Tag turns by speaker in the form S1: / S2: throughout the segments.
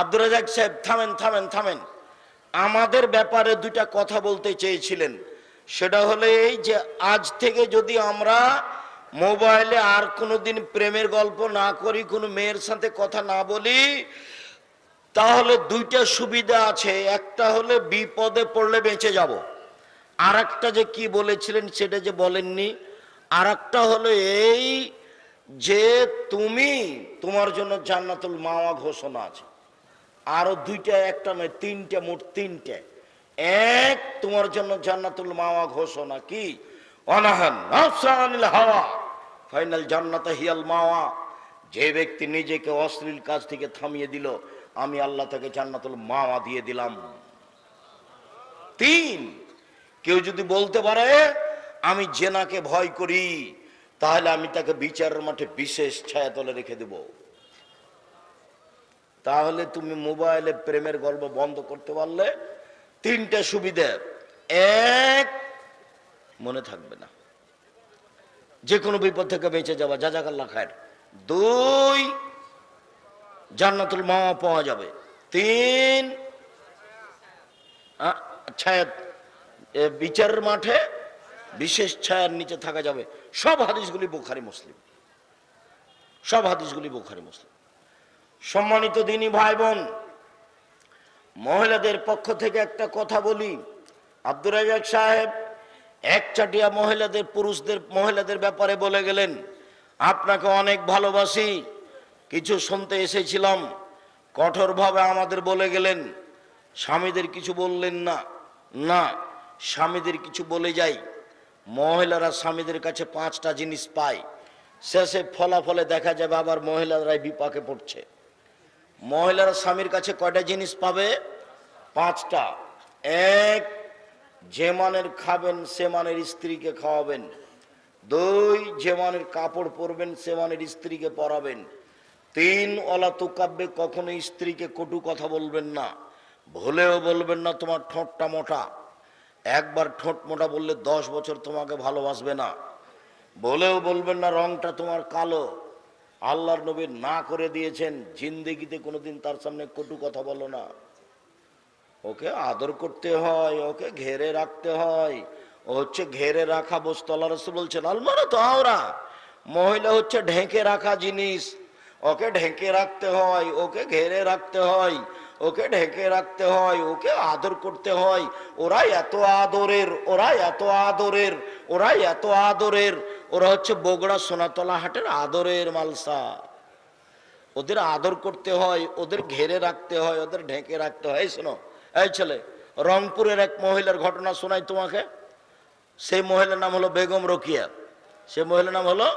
S1: আব্দুর রাজাক সাহেব, থামেন থামেন থামেন। আমাদের ব্যাপারে দুইটা কথা বলতে চেয়েছিলেন। সেটা হলো এই যে, আজ থেকে যদি আমরা মোবাইলে আর কোনোদিন প্রেমের গল্প না করি, কোনো মেয়ের সাথে কথা না বলি, তাহলে দুইটা সুবিধা আছে। একটা হলে বিপদে পড়লে বেঁচে যাব। আর একটা যে কি বলেছিলেন সেটা যে বলেননি। আর একটা হলো এই যে, তুমি তোমার জন্য জান্নাতুল মাওয়া ঘোষণা আছে। আরও দুইটা, একটা নয়, তিনটা, মোট তিনটে। এক, তোমার জন্য জান্নাতুল মাওয়া ঘোষণা কি? অনাহান হাওয়া, ফাইনাল জান্নাত হিয়াল মাওয়া। যে ব্যক্তি নিজেকে অশ্লীল কাজ থেকে থামিয়ে দিল, আমি আল্লাহ তাকে জান্নাতুল মাওয়া দিয়ে দিলাম। তিন, কেউ যদি বলতে পারে, আমি জেনাকে ভয় করি, তাহলে আমি তাকে বিচারের মাঠে বিশেষ ছায়াতলে রেখে দেব। তাহলে তুমি মোবাইলে প্রেমের গল্প বন্ধ করতে পারলে তিনটা সুবিধে। এক, মনে থাকবে না। যে কোনো বিপদ থেকে বেঁচে যাওয়া যা জাকাল্লা খায়ের। দুই, জান্নাতুল মাওয়া পাওয়া যাবে। তিন ছায়া বিচারের মাঠে বিশেষ ছায়ার নিচে থাকা যাবে। সব হাদিসগুলি বোখারি, মুসলিম। সব হাদিসগুলি বোখারি, মুসলিম। সম্মানিত দিনী ভাই বোন মহিলাদের পক্ষ থেকে একটা কথা বলি। আব্দুর রাজাক সাহেব এক চাটিয়া মহিলাদের, পুরুষদের, মহিলাদের ব্যাপারে বলে গেলেন, আপনাকে অনেক ভালোবাসি, কিছু শুনতে এসেছিলাম, কঠোরভাবে আমাদের বলে গেলেন, স্বামীদের কিছু বললেন না না, স্বামীদের কিছু বলে যাই, মহিলারা স্বামীদের কাছে পাঁচটা জিনিস পায়, শেষে ফলাফলে দেখা যাবে আবার মহিলারাই বিপাকে পড়ছে। মহিলারা স্বামীর কাছে কয়টা জিনিস পাবে? পাঁচটা। এক, যে মানের খাবেন, সে মানের স্ত্রীকে খাওয়াবেন। দুই, যে মানের কাপড় পরবেন, সে মানের স্ত্রীকে পরাবেন। তিন অলা তুকাব্যে কখনো স্ত্রীকে কটু কথা বলবেন না। ভুলেও বলবেন না, তোমার ঠোঁটটা মোটা। একবার ঠোঁট মোটা বললে দশ বছর তোমাকে ভালোবাসবে না। বলেও বলবেন না, রংটা তোমার কালো। আল্লাহর নবী না করে দিয়েছেন, জিন্দেগিতে কোনোদিন তার সামনে কটু কথা বলো না। ওকে আদর করতে হয়, ওকে ঘেরে রাখতে হয়। ও হচ্ছে ঘেরে রাখা বস্তু, আল্লাহ রসুল বলছেন, আলমারা তো আওরা মহিলা হচ্ছে ঢেকে রাখা জিনিস। ওকে ঢেকে রাখতে হয়, ওকে ঘেরে রাখতে হয়। ওকে ঢেকে রাখতে হয়, ওকে আদর করতে হয়। ওরা এত আদরের ওরা এত আদরের ওরা এত আদরের। ওরা হচ্ছে বগুড়া সোনাতলা হাটের আদরের মালসা। ওদের আদর করতে হয়, ওদের ঘেরে রাখতে হয়, ওদের ঢেকে রাখতে হয়। এই শোনো, এই ছেলে, রংপুরের এক মহিলার ঘটনা শোনাই তোমাকে। সেই মহিলার নাম হলো বেগম রকিয়া। সে মহিলার নাম হলো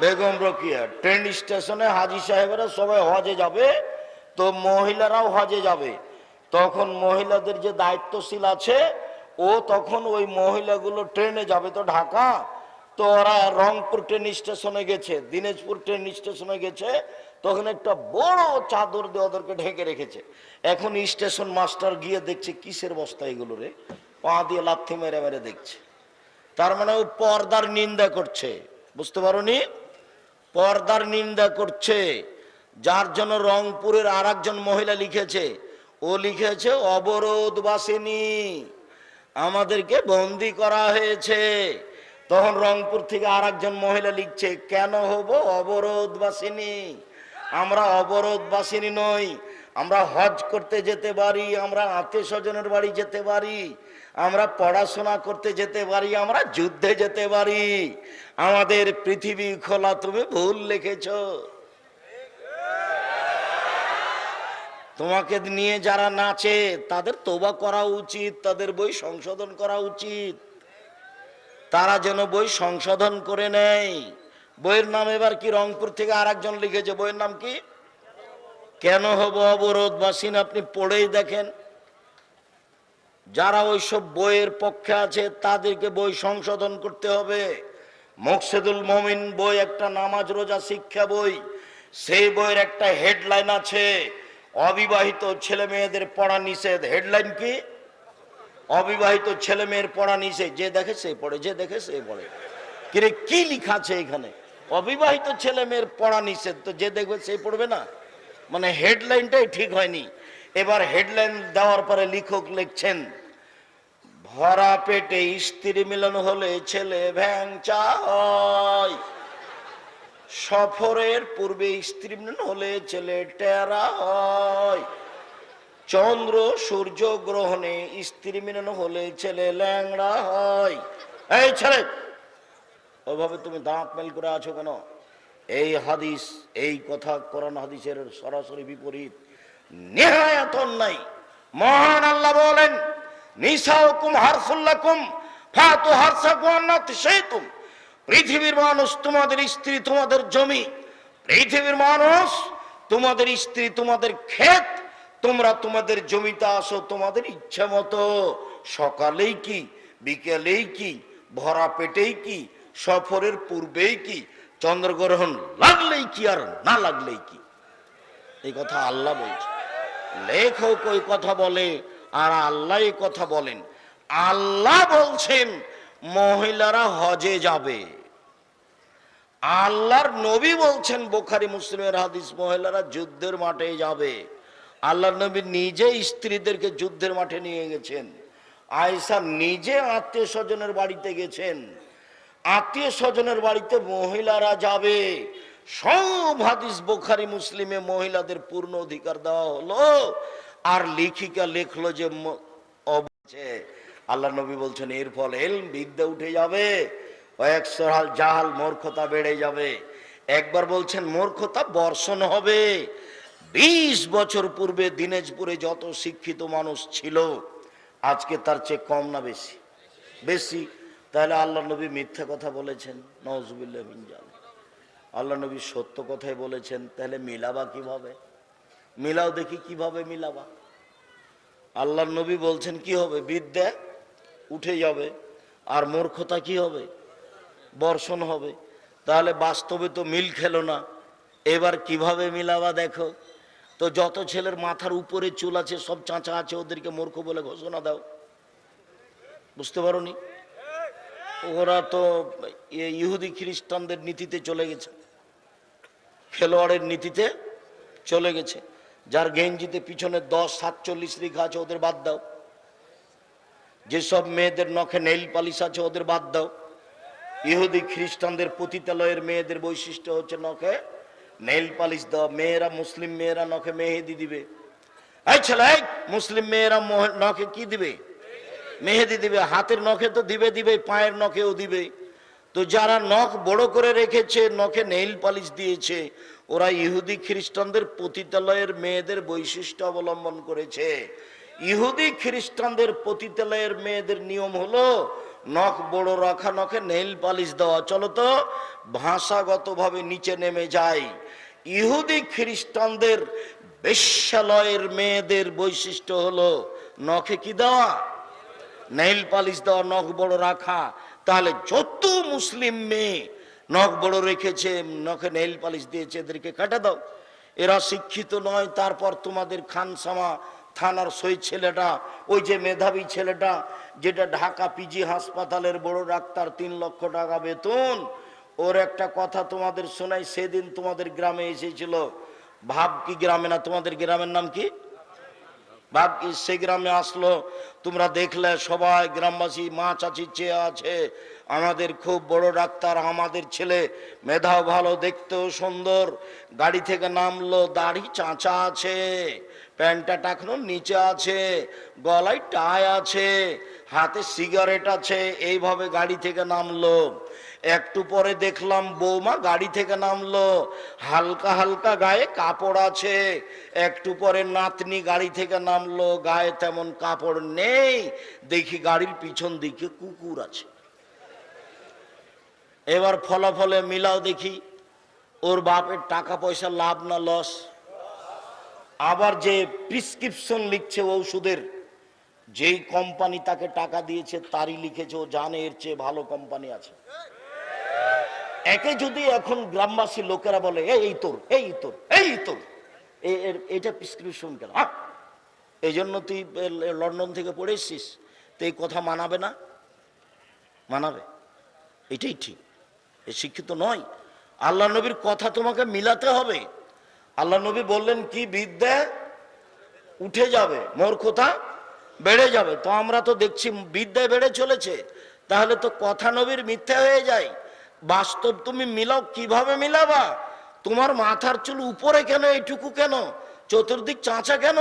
S1: বেগম রকিয়া। ট্রেন স্টেশনে হাজি সাহেবেরা সবাই হজে যাবে। তো মহিলারাও হজে যাবে। তখন মহিলাদের যে দায়িত্বশীল আছে, ও তখন ওই মহিলাগুলো ট্রেনে যাবে। তো ঢাকা, তো ওরা রংপুর ট্রেন স্টেশনে গেছে, দিনাজপুর ট্রেন স্টেশনে গেছে, তখন একটা বড় চাদর দিয়ে ওদেরকে ঢেকে রেখেছে। এখন স্টেশন মাস্টার গিয়ে দেখছে, কিসের বস্তা এগুলো রে? পা দিয়ে লাথি মেরে মেরে দেখছে। তার মানে ও পর্দার নিন্দা করছে। বুঝতে পারোনি? পর্দার নিন্দা করছে। যার জন্য রংপুরের আর মহিলা লিখেছে, ও লিখেছে, অবরোধ বাসিনী, আমাদেরকে বন্দি করা হয়েছে। তখন রংপুর থেকে আর মহিলা লিখছে, কেন হব অবরোধ বাসিনী? আমরা অবরোধ বাসিনী নই, আমরা হজ করতে যেতে পারি, আমরা আত্মীয় স্বজনের বাড়ি যেতে পারি, আমরা পড়াশোনা করতে যেতে পারি, আমরা যুদ্ধে যেতে পারি। আমাদের পৃথিবী খোলা, তুমি ভুল লিখেছো। তোমাকে নিয়ে যারা নাচে, তাদের তোবা করা উচিত, তাদের বই সংশোধন করা উচিত। তারা যেন বই সংশোধন করে নেয়। বইয়ের নাম এবার কি রংপুর থেকে আর একজন লিখেছে? বইয়ের নাম কি? কেন হব অবরোধ বাসীন আপনি পড়েই দেখেন। যারা ওইসব বইয়ের পক্ষে আছে, তাদেরকে বই সংশোধন করতে হবে। মকসেদুল মমিন বই, একটা নামাজ রোজা শিক্ষা বই। সেই বইয়ের একটা হেডলাইন আছে। অবিবাহিত ছেলে মেয়েদের পড়া নিষেধ। হেডলাইন কি? অবিবাহিত ছেলে মেয়ের পড়া নিষেধ। যে দেখে সে পড়ে, যে দেখে সে পড়ে। কিরে, কি লিখা আছে এখানে? অবিবাহিত ছেলে মেয়ের পড়া নিষেধ। তো যে দেখবে সে পড়বে না। মানে হেডলাইনটাই ঠিক হয়নি। এবার হেডলাইন দেওয়ার পরে লেখক লিখছেন, ভরা পেটে স্ত্রী মিলন হলে ছেলে ভ্যাংচা হয় সফরের পূর্বে স্ত্রী হলে ছেলে টেরা হয়। চন্দ্র সূর্য গ্রহণে স্ত্রী মিলন হলে ছেলে ল্যাংড়া হয়। এই ছেলে ওইভাবে তুমি দাঁত মেল করে আছো কেন? এই হাদিস, এই কথা কোরআন হাদিসের সরাসরি বিপরীত। নেহায়াত নাই মহান আল্লাহ বলেন, নিসাউকুম হারসুল্লাকুম ফাতু হারসাকুম শাইতুম পৃথিবীর মানুষ, তোমাদের স্ত্রী, তোমাদের জমি। পৃথিবীর মানুষ, তোমাদের স্ত্রী, তোমাদের ক্ষেত, তোমরা তোমাদের জমিতে আসো, তোমাদের ইচ্ছা মতো। সকালেই কি, বিকেলেই কি, ভরা পেটেই কি, সফরের পূর্বেই কি, চন্দ্রগ্রহণ লাগলেই কি আর না লাগলেই কি? এই কথা আল্লাহ বলছে। লেখক ওই কথা বলে, আর আল্লাহ এই কথা বলেন। আল্লাহ বলছেন, মহিলারা হজে যাবে। আল্লাহর নবী বলছেন, বোখারি মুসলিমের হাদিস, মহিলারা যুদ্ধের মাঠে যাবে। আল্লাহর নবী নিজে স্ত্রীদেরকে যুদ্ধের মাঠে নিয়ে গেছেন। আয়েশা নিজে আত্মীয় স্বজনের বাড়িতে গেছেন। আত্মীয় স্বজনের বাড়িতে মহিলারা যাবে। সব হাদিস বোখারি মুসলিমে মহিলাদের পূর্ণ অধিকার দেওয়া হলো। আর লেখিকা লেখলো যে আল্লাহ নবী বলছেন, এর ফলে এলম বিদ্যা উঠে যাবে। কয়েকশো হাল জাহাল মূর্খতা বেড়ে যাবে। একবার বলছেন, মূর্খতা বর্ষণ হবে। বিশ বছর পূর্বে দিনাজপুরে যত শিক্ষিত মানুষ ছিল, আজকে তার চেয়ে কম না বেশি? বেশি? তাহলে আল্লাহ নবী মিথ্যা কথা বলেছেন নজবুল্লাহ আল্লাহ নবী সত্য কথাই বলেছেন, তাহলে মিলাবা কীভাবে? মিলাও দেখি কীভাবে মিলাবা? আল্লাহ নবী বলছেন, কি হবে? বিদ্যা উঠে যাবে, আর মূর্খতা কি হবে? বর্ষণ হবে। তাহলে বাস্তবে তো মিল খেলো না। এবার কীভাবে মিলাবা দেখো। তো যত ছেলের মাথার উপরে চুল আছে, সব চাঁচা আছে, ওদেরকে মূর্খ বলে ঘোষণা দাও। বুঝতে পারোনি? ওরা তো ইহুদি খ্রিস্টানদের নীতিতে চলে গেছে। খেলোয়াড়ের নীতিতে চলে গেছে। যার গেঞ্জিতে পিছনে দশ, সাতচল্লিশ রেখা আছে, ওদের বাদ দাও। যেসব মেয়েদের নখে নেইল পালিশ আছে, ওদের বাদ দাও। ইহুদি খ্রিস্টানদের পতিতালয়ের মেয়েদের বৈশিষ্ট্য হচ্ছে নখে নেইল পালিশ দেওয়া। মেয়েরা মুসলিম, মেয়েরা নখে মেহেদি দিবে। এই ছেলে মুসলিম মেয়েরা নখে কি দিবে? মেহেদি দিবে। হাতের নখে তো দিবে দিবে, পায়ের নখেও দিবে। তো যারা নখ বড় করে রেখেছে, নখে নেইল পালিশ দিয়েছে, ওরা ইহুদি খ্রিস্টানদের পতিতালয়ের মেয়েদের বৈশিষ্ট্য অবলম্বন করেছে। ইহুদি খ্রিস্টানদের পতিতালয়ের মেয়েদের নিয়ম হলো নখ বড় রাখা, নখে নেইল পালিশ দেওয়া। চলো তো, ভাষাগতভাবে নিচে নেমে যায় ইহুদি খ্রিস্টানদের বেশ্যালয়ের মেয়েদের বৈশিষ্ট্য হলো, নখে কি দেওয়া? নেইল পালিশ দেওয়া, নখ বড় রাখা। তাহলে যত মুসলিম মেয়ে নখ বড় রেখেছে, নখে নেইল পালিশ দিয়েছে, এদেরকে কাটা দাও। এরা শিক্ষিত নয়, তারপর তোমাদের খানসামা থানার সই ছেলেটা, ওই যে মেধাবী ছেলেটা, যেটা ঢাকা পিজি হাসপাতালের বড় ডাক্তার, তিন লক্ষ টাকা বেতন। ওর একটা কথা তোমাদের শোনাই, সেদিন তোমাদের গ্রামে এসেছিল। ভাব কি গ্রামে না, তোমাদের গ্রামের নাম কি? ভাব কি সে গ্রামে আসলো। তোমরা দেখলে সবাই গ্রামবাসী, মা চাচি চেয়ে আছে। আমাদের খুব বড় ডাক্তার, আমাদের ছেলে মেধাও ভালো, দেখতেও সুন্দর। গাড়ি থেকে নামলো, দাড়ি চাঁচা আছে। প্যান্টটা টাকনো, নিচে আছে, গলায় টাই আছে, হাতে সিগারেট আছে, এইভাবে গাড়ি থেকে নামলো। একটু পরে দেখলাম বৌমা গাড়ি থেকে নামলো। হালকা হালকা গায়ে কাপড় আছে, একটু পরে নাতনি গাড়ি থেকে নামলো। গায়ে তেমন কাপড় নেই, দেখি গাড়ির পিছন দিকে কুকুর আছে। এবার ফলাফলে মিলাও দেখি, ওর বাপের টাকা পয়সা লাভ না লস আবার যে প্রিসক্রিপশন লিখছে ঔষধের যেই কোম্পানি তাকে টাকা দিয়েছে তারই লিখেছে ও জানে এর চেয়ে ভালো কোম্পানি আছে। একে যদি এখন গ্রামবাসী লোকেরা বলে "এই, তোর এই তোর এই তোর। এটা প্রিসক্রিপশন কেন? এই জন্য তুই লন্ডন থেকে পড়ে এসছিস তো এই কথা মানাবে না? মানাবে? এটাই ঠিক। এ শিক্ষিত নয়। আল্লাহ নবীর কথা তোমাকে মিলাতে হবে। আল্লাহ নবী বললেন, কি বিদ্যা? উঠে যাবে মূর্খতা বেড়ে যাবে। তো আমরা তো দেখছি বিদ্যায় বেড়ে চলেছে। তাহলে তো কথা নবীর মিথ্যা হয়ে যায়। বাস্তব তুমি মিলাও, কীভাবে মিলাবা? তোমার মাথার চুল উপরে কেন, এইটুকু কেন? চতুর্দিক চাঁচা কেন?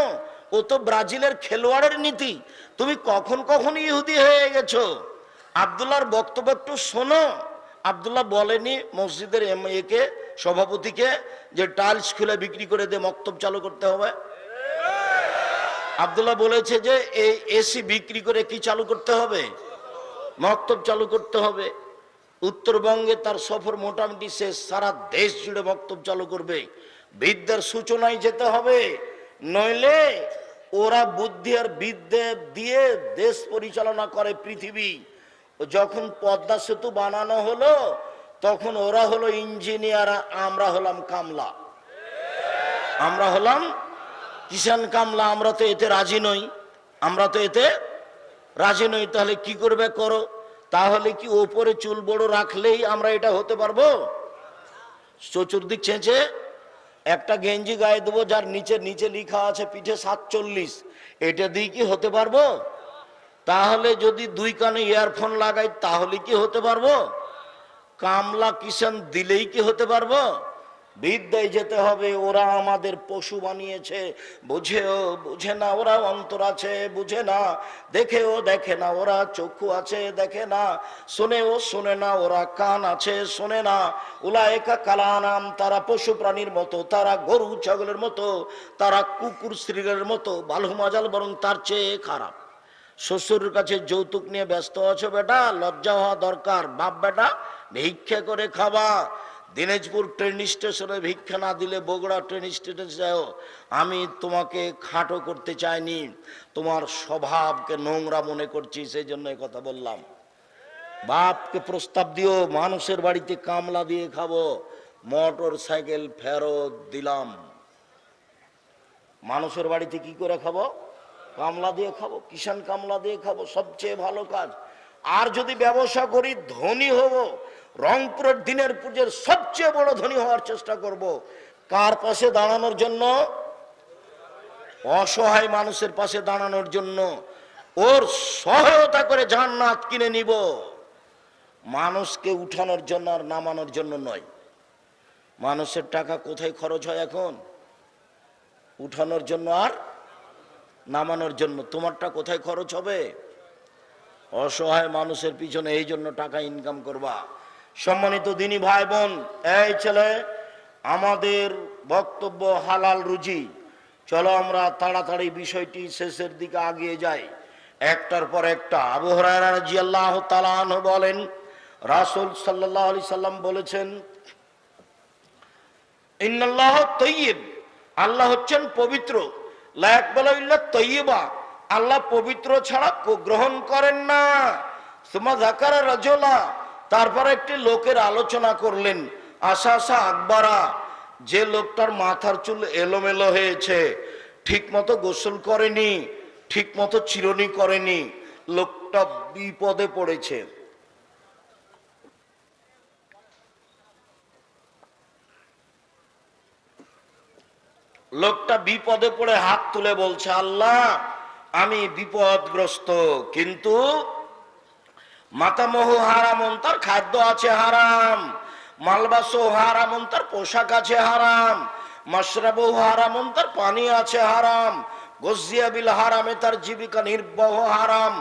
S1: ও তো ব্রাজিলের খেলোয়াড়ের নীতি। তুমি কখন কখন ইহুদি হয়ে গেছো? আবদুল্লাহর বক্তব্য একটু শোনো। আবদুল্লাহ বলেনি মসজিদের এম একে সভাপতিকে, যে টাইলস খুলে বিক্রি করে দিয়ে মক্তব চালু করতে হবে। আবদুল্লাহ বলেছে যে এই এসি বিক্রি করে কি চালু করতে হবে? মক্তব চালু করতে হবে। উত্তরবঙ্গে তার সফর মোটামুটি শেষ। সারা দেশ জুড়ে বক্তব চালু করবে। বিদ্যার সূচনায় যেতে হবে। নইলে ওরা বুদ্ধি আর বিদ্যে দিয়ে দেশ পরিচালনা করে পৃথিবী। যখন পদ্মা সেতু বানানো হলো, তখন ওরা হলো ইঞ্জিনিয়ার আমরা হলাম কামলা। আমরা হলাম কিষান কামলা, আমরা তো এতে রাজি নই। আমরা তো এতে রাজি নই, তাহলে কি করবে করো? তাহলে কি ওপরে চুল বড় রাখলেই আমরা এটা হতে পারব? চতুর্দিক ছেঁচে একটা গেঞ্জি গায়ে দেবো, যার নিচে নিচে লিখা আছে পিঠে সাতচল্লিশ। এটা দিয়ে কি হতে পারব? তাহলে যদি দুই কানে ইয়ারফোন লাগাই, তাহলে কি হতে পারব? কামলা কিষান দিলেই কি হতে পারব? বিদ্যায় যেতে হবে, ওরা আমাদের পশু বানিয়েছে। বুঝেও, বুঝে না, ওরা অন্তর আছে, বুঝে না। দেখেও দেখে না, ওরা চক্ষু আছে, দেখে না। শোনেও শোনে না, ওরা কান আছে, শোনে না। ওলা একা কালানাম, তারা পশু প্রাণীর মতো, তারা গরু, ছাগলের মতো, তারা কুকুর শ্রীগের মতো বালু মাজাল বরং তার চেয়ে খারাপ। শ্বশুরের কাছে যৌতুক নিয়ে ব্যস্ত আছো বেটা? লজ্জা হওয়া দরকার। বাপ বেটা, ভিক্ষা করে খাবা। দিনাজপুর ট্রেন স্টেশনে ভিক্ষা না দিলে বগুড়া ট্রেন স্টেশনে যাও। আমি তোমাকে খাটো করতে চাইনি। তোমার স্বভাবকে নোংরা মনে করছি, সেই জন্য কথা বললাম। বাপকে প্রস্তাব দিও, মানুষের বাড়িতে কামলা দিয়ে খাব। মোটর সাইকেল ফেরত দিলাম। মানুষের বাড়িতে কি করে খাব? কামলা দিয়ে খাব কিষান কামলা দিয়ে খাব, সবচেয়ে ভালো কাজ। আর যদি ব্যবসা করি, ধনী হব, রংপুরের দিনের পুজোর সবচেয়ে বড় ধনী হওয়ার চেষ্টা করব। কার পাশে দাঁড়ানোর জন্য? অসহায় মানুষের পাশে দাঁড়ানোর জন্য। ওর সহায়তা করে জান্নাত কিনে নিব। মানুষকে উঠানোর জন্য আর নামানোর জন্য নয়। মানুষের টাকা কোথায় খরচ হয় এখন? উঠানোর জন্য আর নামানোর জন্য। তোমারটা কোথায় খরচ হবে? অসহায় মানুষের পিছনে এই জন্য টাকা ইনকাম করবা। সম্মানিত দিনী ভাই বোন এই ছেলে, আমাদের বক্তব্য হালাল রুজি। চলো আমরা তাড়াতাড়ি বিষয়টি শেষের দিকে আগিয়ে যাই। একটার পর একটা। আবু রাদিয়াল্লাহু তাআলা বলেন, রাসূল সাল্লাল্লাহু আলাইহি সাল্লাম বলেছেন, ইন্নাল্লাহ তৈয়ব। আল্লাহ হচ্ছেন পবিত্র। আল্লাহ পবিত্র ছাড়া গ্রহণ করেন না। রাজলা, তারপর একটি লোকের আলোচনা করলেন, আশা আশা আকবারা, যে লোকটার মাথার চুল এলোমেলো হয়েছে ঠিক মতো গোসল করেনি ঠিক মতো চিরনি করেনি, লোকটা বিপদে পড়েছে। লোকটা বিপদে পড়ে হাত তুলে বলছে, আল্লাহ, আমি বিপদগ্রস্ত, কিন্তু মাতামহ হারামন, তার খাদ্য আছে হারাম, মালবাসও হারামন, তার পোশাক আছে হারাম মশরাবও হারামন, তার পানি আছে হারাম, গজিয়া বিল হারামে, তার জীবিকা নির্বাহ হারাম,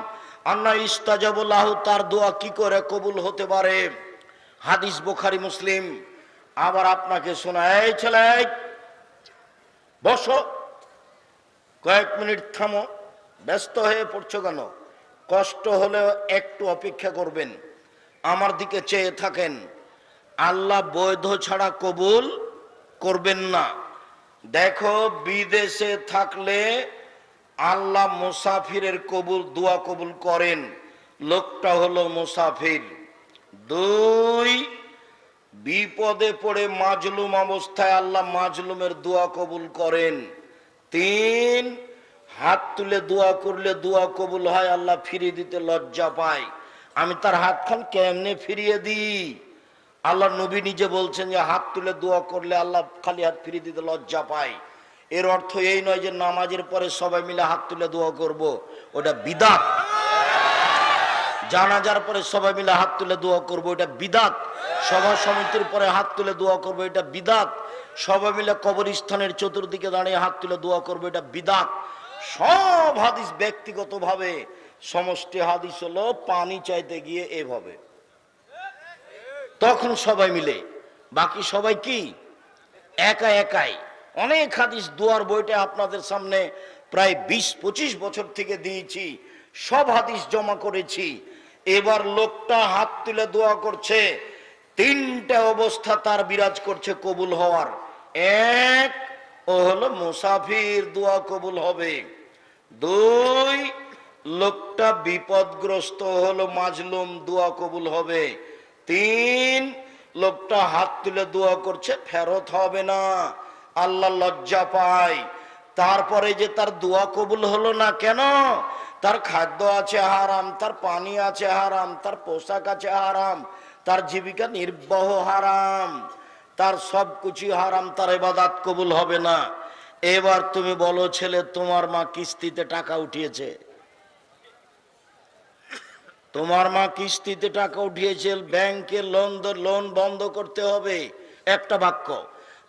S1: আন্না ইস্তাজাবুল্লাহ, তার দোয়া কি করে কবুল হতে পারে? হাদিস বোখারি, মুসলিম। আবার আপনাকে শোনায় ছেলে বসো। কয়েক মিনিট থামো। ব্যস্ত হয়ে পড়ছো কেন? কষ্ট হলেও একটু অপেক্ষা করবেন। আমার দিকে চেয়ে থাকেন। আল্লাহ বৈধ ছাড়া কবুল করবেন না। দেখো, বিদেশে থাকলে আল্লাহ মুসাফিরের কবুল, দোয়া কবুল করেন। লোকটা হলো মুসাফির। দুই বিপদে পড়ে মাজলুম অবস্থায় আল্লাহ মাজলুমের দোয়া কবুল করেন। তিন, হাত তুলে দোয়া করলে দোয়া কবুল হয়, আল্লাহ ফিরিয়ে দিতে লজ্জা পায়। আমি তার হাতখান কেমনে ফিরিয়ে দিই? আল্লাহ নবী নিজে বলছেন যে, হাত তুলে দোয়া করলে আল্লাহ খালি হাত ফিরিয়ে দিতে লজ্জা পায়। এর অর্থ এই নয় যে, নামাজের পরে সবাই মিলে হাত তুলে দোয়া করব। ওটা বিদাত। জানাজার পরে সবাই মিলে হাত তুলে দোয়া করব, ওটা বিদাত। সভা সমিতির পরে হাত তুলে দোয়া করব, এটা বিদাত। সবাই মিলে কবরস্থানের চতুর্দিকে দাঁড়িয়ে হাত তুলে দোয়া করব, এটা বিদাত। সব হাদিস ব্যক্তিগতভাবে সমষ্টি হাদিস হলো পানি চাইতে গিয়ে এভাবে। তখন সবাই মিলে, বাকি সবাই কি? একা একাই। অনেক হাদিস দুয়ার বইটা আপনাদের সামনে প্রায় বিশ, পঁচিশ বছর থেকে দিয়েছি। সব হাদিস জমা করেছি। এবার লোকটা হাত তুলে দোয়া করছে তিনটা অবস্থা তার বিরাজ করছে কবুল হওয়ার। এক, ও হলো মুসাফির দোয়া কবুল হবে। দুই, লোকটা বিপদগ্রস্ত হলো মাজলুম দোয়া কবুল হবে। তিন, লোকটা হাত তুলে দোয়া করছে, ফেরত হবে না। আল্লাহ লজ্জা পায়। তারপরে যে তার দোয়া কবুল হলো না কেন? তার খাদ্য আছে হারাম, তার পানি আছে হারাম, তার পোশাক আছে হারাম তার জীবিকা নির্বাহ হারাম। তার সব কিছু হারাম, তার এবাদাত কবুল হবে না। এবার তুমি বলো, ছেলে, তোমার মা কিস্তিতে টাকা উঠিয়েছে? তোমার মা কিস্তিতে টাকা উঠিয়েছে, ব্যাংকে লোন লোন বন্ধ করতে হবে। একটা বাক্য,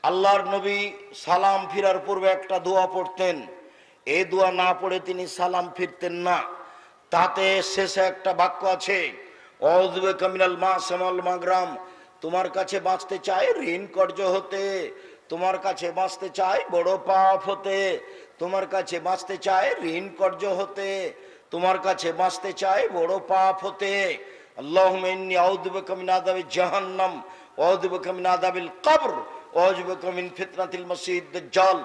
S1: আল্লাহর নবী সালাম ফিরার পূর্বে একটা দোয়া পড়তেন। এই দোয়া না পড়ে তিনি সালাম ফিরতেন না। তাতে শেষে একটা বাক্য আছে অজবে কামিনাল মা সামাল মাগরাম তোমার কাছে বাঁচতে চায় ঋণ কর্য হতে। তোমার কাছে বাঁচতে চায় বড় পাপ হতে। তোমার কাছে বাঁচতে চায় ঋণ কর্য হতে। তোমার কাছে বাঁচতে চায় বড় পাপ হতে। আল্লাহ জাহান্নাম অজবে কামিন আদাবিল কবর অজবে ফিতনাতিল মসজিদ দাজ্জাল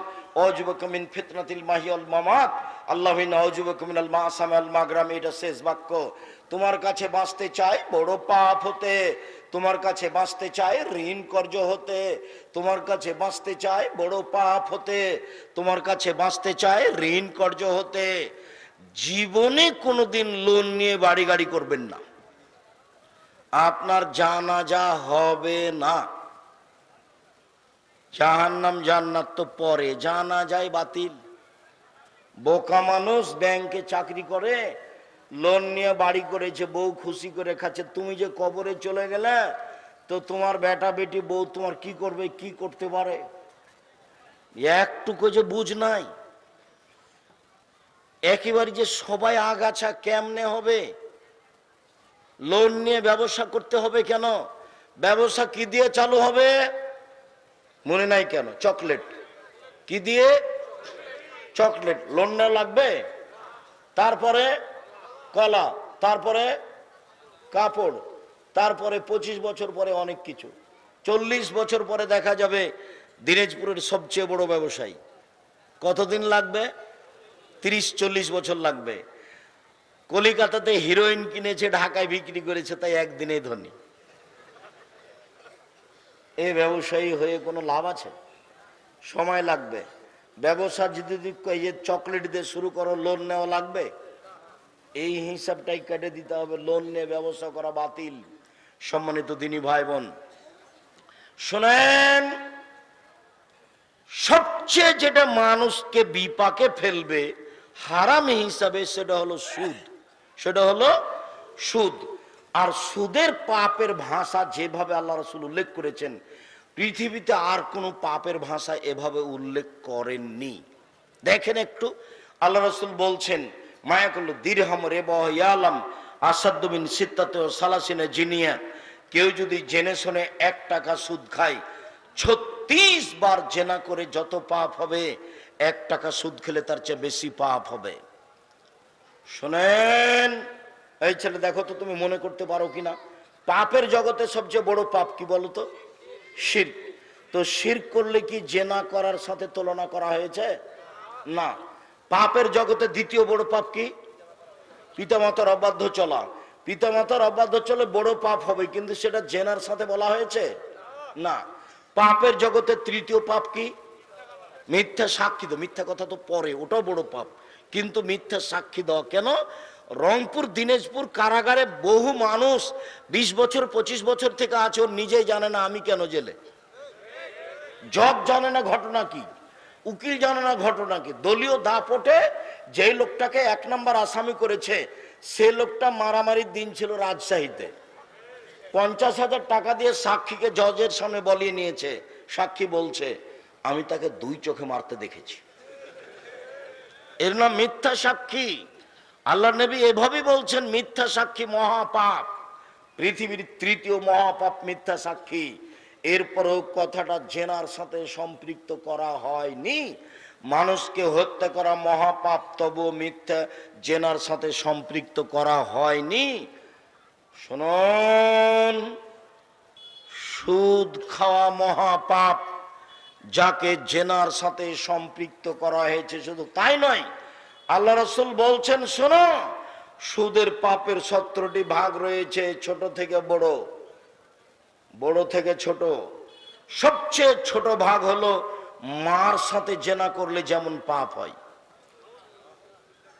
S1: অজবে ফিতনাতিল মাহিয়াল মামাত। আল্লাহ অজবে কামিন আল মাসাম আল মাগরাম এটা শেষ বাক্য। তোমার কাছে বাঁচতে চায় বড় পাপ হতে। তোমার কাছে বাঁচতে চায় ঋণ কর্য হতে। তোমার কাছে বাঁচতে চায় বড় পাপ হতে। তোমার কাছে বাঁচতে চায় ঋণ কর্য হতে। জীবনে কোনোদিন লোন নিয়ে বাড়ি গাড়ি করবেন না। আপনার জানা যা হবে না। জাহান্নাম জান্নাত তো পরে, জানা যায় বাতিল। বোকা মানুষ ব্যাংকে চাকরি করে লোন নিয়ে বাড়ি করেছে, বউ খুশি করে খাচ্ছে, তুমি যে কবরে চলে গেলে, তো তোমার বেটা বেটি বউ তোমার কি করবে, কি করতে পারে? একটুকু যে বুঝ নাই। একেবারে যে সবাই আগাছা কেমনে হবে? লোন নিয়ে ব্যবসা করতে হবে কেন? ব্যবসা কি দিয়ে চালু হবে? মনে নাই কেন? চকলেট। কি দিয়ে? চকলেট। লোন লাগবে? তারপরে কলা, তারপরে কাপড়, তারপরে পঁচিশ বছর পরে অনেক কিছু। চল্লিশ বছর পরে দেখা যাবে দিনাজপুরের সবচেয়ে বড় ব্যবসায়ী। কতদিন লাগবে? তিরিশ, চল্লিশ বছর লাগবে। কলিকাতাতে হিরোইন কিনেছে, ঢাকায় বিক্রি করেছে, তাই একদিনে ধনী। এই ব্যবসায়ী হয়ে কোনো লাভ আছে? সময় লাগবে। ব্যবসা যদি যে চকলেট দিয়ে শুরু করো, লোন নেওয়া লাগবে? এই হিসাবটাই কেটে দিতে হবে লোন নিয়ে ব্যবসা করা বাতিল। সম্মানিত দিনী ভাই বোন শোনেন, সবচেয়ে যেটা মানুষকে বিপাকে ফেলবে, হারাম হিসাবে সেটা হলো সুদ। সেটা হলো সুদ। আর সুদের পাপের ভাষা যেভাবে আল্লাহ রসুল উল্লেখ করেছেন, পৃথিবীতে আর কোনো পাপের ভাষা এভাবে উল্লেখ করেননি। দেখেন একটু, আল্লাহ রসুল বলছেন মায়া করল দীর্হাম রে বয়ালাম আসাদ্দিন সিদ্ধাতে সালাসিনে জিনিয়া। কেউ যদি জেনে শুনে এক টাকা সুদ খায়, ছত্রিশ বার জেনা করে যত পাপ হবে, এক টাকা সুদ খেলে তার চেয়ে বেশি পাপ হবে। শোনেন, এই ছেলে দেখো তো তুমি মনে করতে পারো কিনা। পাপের জগতে সবচেয়ে বড় পাপ কি বলতো শির তো শির করলে কি জেনা করার সাথে তুলনা করা হয়েছে? না। পাপের জগতে দ্বিতীয় বড় পাপ কি? পিতামাতার অবাধ্য চলা। পিতামাতার অবাধ্য চলে বড় পাপ হবে, কিন্তু সেটা জেনার সাথে বলা হয়েছে? না। পাপের জগতে তৃতীয় পাপ কি? মিথ্যা সাক্ষী দাও মিথ্যা কথা তো পরে, ওটাও বড় পাপ। কিন্তু মিথ্যা সাক্ষী দাও কেন? রংপুর, দিনাজপুর কারাগারে বহু মানুষ বিশ বছর, পঁচিশ বছর থেকে আছে, ওর নিজেই জানে না আমি কেন জেলে। জজ জানে না ঘটনা কি? উকিল জানে না ঘটনা কি। দলীয় দাপটে যে লোকটাকে এক নম্বর আসামি করেছে, সে লোকটা মারামারির দিন ছিল রাজশাহীতে। পঞ্চাশ হাজার টাকা দিয়ে সাক্ষীকে জজের সামনে বলিয়ে নিয়েছে। সাক্ষী বলছে, আমি তাকে দুই চোখে মারতে দেখেছি। এর নাম মিথ্যা সাক্ষী। আল্লাহ নবী এভাবে বলছেন, মিথ্যা সাক্ষী মহাপাপ। পৃথিবীর তৃতীয় মহাপাপ মিথ্যা সাক্ষী। এরপরেও কথাটা জেনার সাথে সম্পৃক্ত করা হয়নি। মানুষকে হত্যা করা মহাপাপ তবু মিথ্যা জেনার সাথে সম্পৃক্ত করা হয়নি। শুনুন, সুদ খাওয়া মহাপাপ যাকে জেনার সাথে সম্পৃক্ত করা হয়েছে শুধু তাই নয়, আল্লাহ রসুল বলছেন, শোনো, সুদের পাপের সত্তরটি ভাগ রয়েছে, ছোট থেকে বড়। বড় থেকে ছোট। সবচেয়ে ছোট ভাগ হলো মার সাথে জেনা করলে যেমন পাপ হয়।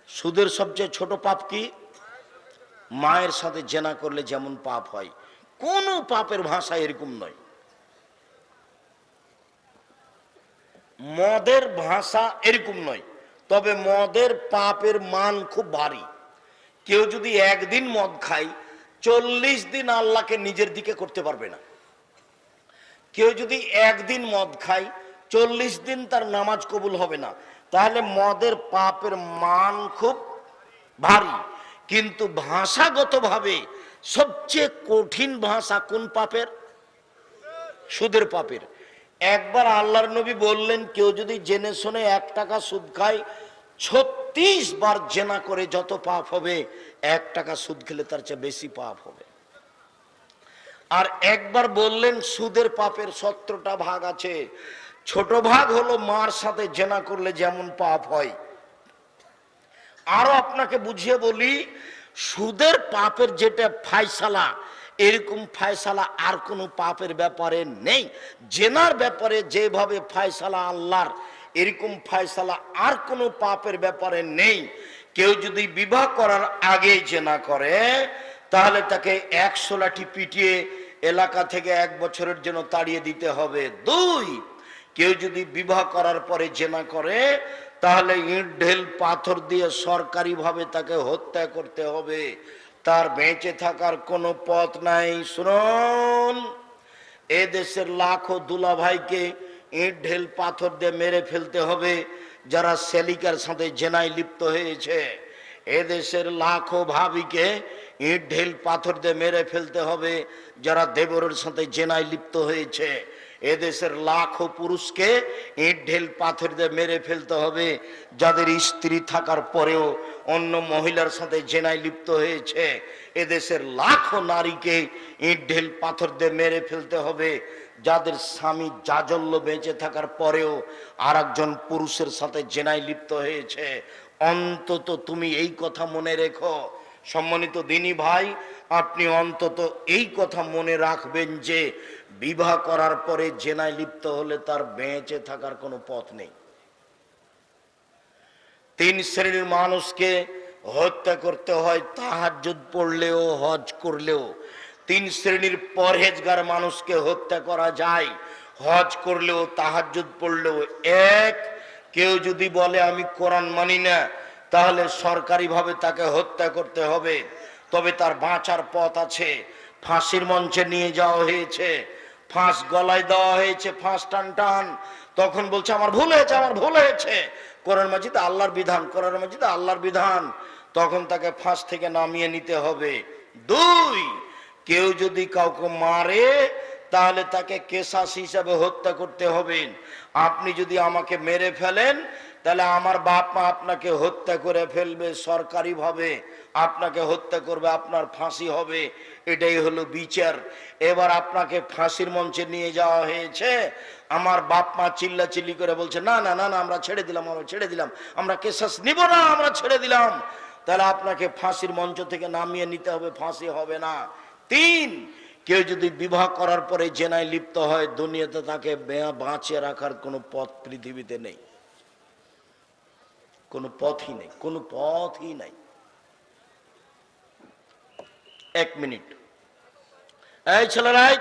S1: সুদের সবচেয়ে ছোট পাপ কি? মায়ের সাথে জেনা করলে যেমন পাপ হয়। কোন পাপের ভাষা এরকম নয়। মদের ভাষা এরকম নয়। তবে মদের পাপের মান খুব ভারী। কেউ যদি একদিন মদ খায় চল্লিশ দিন আল্লাহকে নিজের দিকে করতে পারবে না। কেউ যদি একদিন মদ খায়, চল্লিশ দিন তার নামাজ কবুল হবে না। তাহলে মদের পাপের মান খুব ভারী। কিন্তু ভাষাগতভাবে সবচেয়ে কঠিন ভাষা কোন পাপের? সুদের পাপের। একবার আল্লাহর নবী বললেন, কেউ যদি জেনে শুনে এক টাকা সুদ খায় বার জেনা করে যত পাপ হবে, এক টাকা সুদ খেলে তার চেয়ে বেশি পাপ হবে। আর একবার বললেন, সুদের পাপের সত্তরটা ভাগ আছে। ছোট ভাগ হলো মার সাথে জেনা করলে যেমন পাপ হয়। আরও আপনাকে বুঝিয়ে বলি, সুদের পাপের যেটা ফায়সালা, এরকম ফায়সালা আর কোনো পাপের ব্যাপারে নেই। জেনার ব্যাপারে যেভাবে ফায়সালা আল্লাহর এরকম ফায়সালা আর কোনো পাপের ব্যাপারে নেই। কেউ যদি বিবাহ করার আগে জেনা করে, তাহলে তাকে একশো লাঠি পিটিয়ে এলাকা থেকে এক বছরের জন্য তাড়িয়ে দিতে হবে। দুই, কেউ যদি বিবাহ করার পরে জেনা করে, তাহলে ইট, ঢেল, পাথর দিয়ে সরকারিভাবে তাকে হত্যা করতে হবে। তার বেঁচে থাকার কোনো পথ নাই। শুনুন, এ দেশের লাখো দুলা ভাইকে ইট ঢেল পাথর দিয়ে মেরে ফেলতে হবে। যারা সেলিকার সাথে জেনায় লিপ্ত হয়েছে, এদেশের লাখো ভাবিকে ইট ঢেল পাথর দিয়ে মেরে ফেলতে হবে। যারা দেবরের সাথে জেনায় লিপ্ত হয়েছে, এদেশের লাখো পুরুষকে ইট ঢেল পাথর দিয়ে মেরে ফেলতে হবে। যাদের স্ত্রী থাকার পরেও অন্য মহিলার সাথে জেনায় লিপ্ত হয়েছে, এদেশের লাখো নারীকে ইট ঢেল পাথর দিয়ে মেরে ফেলতে হবে। যাদের স্বামী জাজল্য বেঁচে থাকার পরেও আর পুরুষের সাথে জেনায় লিপ্ত হয়েছে, অন্তত তুমি এই কথা মনে রেখো। সম্মানিত দিনী ভাই, আপনি অন্তত এই কথা মনে রাখবেন যে বিবাহ করার পরে জেনায় লিপ্ত হলে তার বেঁচে থাকার কোনো পথ নেই। তিন শ্রেণির মানুষকে হত্যা করতে হয়, তাহাজ্জুদ পড়লেও, হজ করলেও। তিন শ্রেণির পরহেজগার মানুষকে হত্যা করা যায়। হজ করলেও, তাহাজ্জুদ পড়লেও এক। কেউ যদি বলে, আমি কোরআন মানি না, তাহলে সরকারিভাবে তাকে হত্যা করতে হবে। তবে তার বাঁচার পথ আছে। ফাঁসির মঞ্চে নিয়ে যাওয়া হয়েছে। ফাঁস গলায় দেওয়া হয়েছে, ফাঁস টান টান। তখন বলছে, আমার ভুল হয়েছে, আমার ভুল হয়েছে। কোরআন মাজিদ আল্লাহর বিধান, কোরআন মাজিদ আল্লাহর বিধান। তখন তাকে ফাঁস থেকে নামিয়ে নিতে হবে। দুই কেউ যদি কাউকে মারে, তাহলে তাকে কেসাস হিসাবে হত্যা করতে হবে। আপনি যদি আমাকে মেরে ফেলেন, তাহলে আমার বাপ মা আপনাকে হত্যা করে ফেলবে সরকারিভাবে। আপনাকে হত্যা করবে, আপনার ফাঁসি হবে। এটাই হলো বিচার। এবার আপনাকে ফাঁসির মঞ্চে নিয়ে যাওয়া হয়েছে। আমার বাপ মা চিল্লা চিল্লি করে বলছে, না না না না, আমরা ছেড়ে দিলাম, আমরা ছেড়ে দিলাম। আমরা কেসাস নিব না, আমরা ছেড়ে দিলাম। তাহলে আপনাকে ফাঁসির মঞ্চ থেকে নামিয়ে নিতে হবে, ফাঁসি হবে না। তিন। কেউ যদি বিবাহ করার পরে জেনায় লিপ্ত হয়, দুনিয়াতে তাকে বাঁচিয়ে রাখার কোনো পথ পৃথিবীতে নেই। কোনো পথই নেই, কোনো পথই নাই। এক মিনিট। এই ছেলেরাই